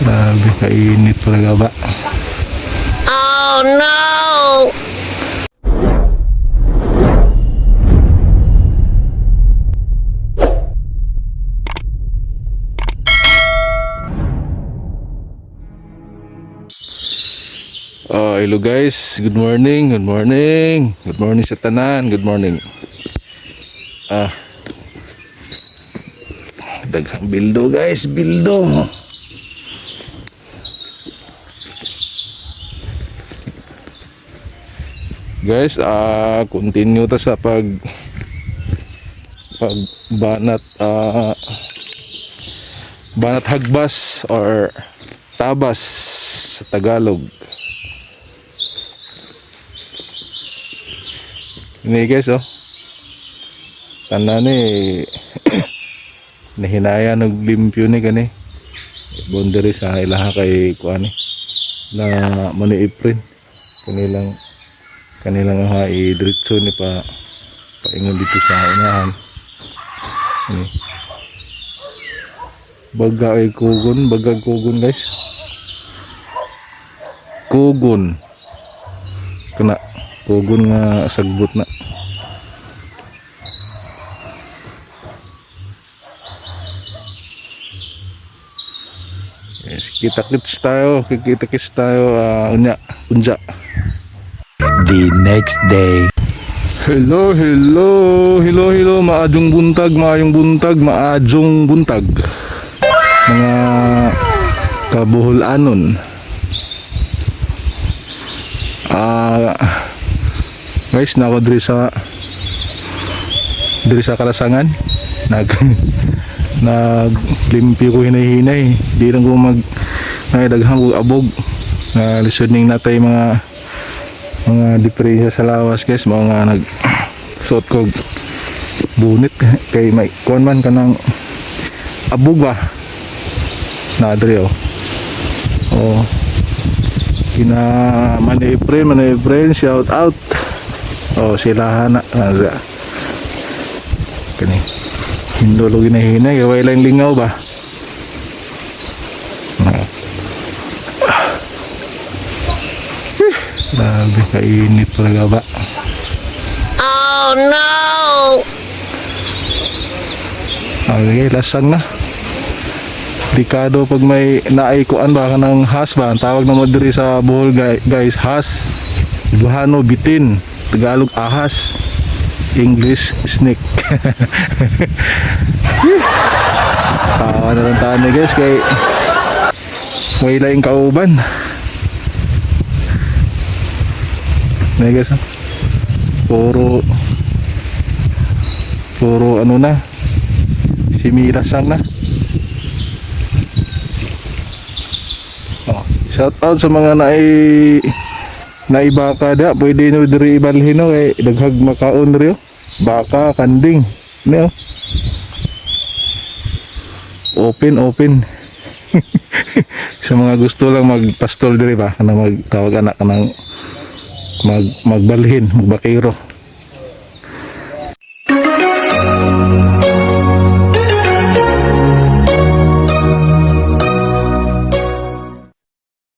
Grabe, kainit talaga ba? Oh no! Oh, hello guys. Good morning. Good morning. Good morning sa tanan. Good morning. Ah. Daghang bildo guys, bildo. Guys, ah continue ta sa pag pagbanat ah banat hagbas or tabas sa Tagalog. Ini guys oh. Tanan ni nahinaya naglimpyo ni kani. Boundary sa ilaha kay kuani na mani April. Kanilang kanilang ha diretso ni pa paingon dito sa unahan. Ini. Baga ay kugon, bagag kugon guys. Kugon. Kena kugon nga sagbot na. Yes, kita-kits tayo, kikita-kits tayo, ah, unya, unja. The next day. Hello, hello, hello, hello, maadjong buntag, maayong buntag, maadjong buntag. Mga kabuhol-anon. Ah, guys, na ako diri sa diri sa kalasangan. Nag naglimpyo ko hinay-hinay. Di lang ko mag nagdaghang abog. Na listening natay mga mga diferensya sa lawas guys. Mga nag suot ko bunit. Kay may kuan man kanang abog ba na adre oh. Oh. Kina Mani April Mani April shout out. Oh sila na naga kani. Hindolo ginahina kay way lang lingaw ba Grabe, kainit talaga ba? Oh no! Okay, lasang na. Dekado pag may naikuan ba ng has ba? Ang tawag na mo diri sa Bohol guy- guys, has. Ilocano, bitin. Tagalog, ahas. English, snake. Tawa na lang tayo guys kay may laing kauban. Ah. puro puro ano na si Mira sang na oh, shout out sa mga nai naibaka da pwede no diri ibalhin no kay daghag makaon diri oh. baka kanding ni oh. open open sa mga gusto lang magpastol diri ba kanang magtawag anak kanang mag magbalhin magbakiro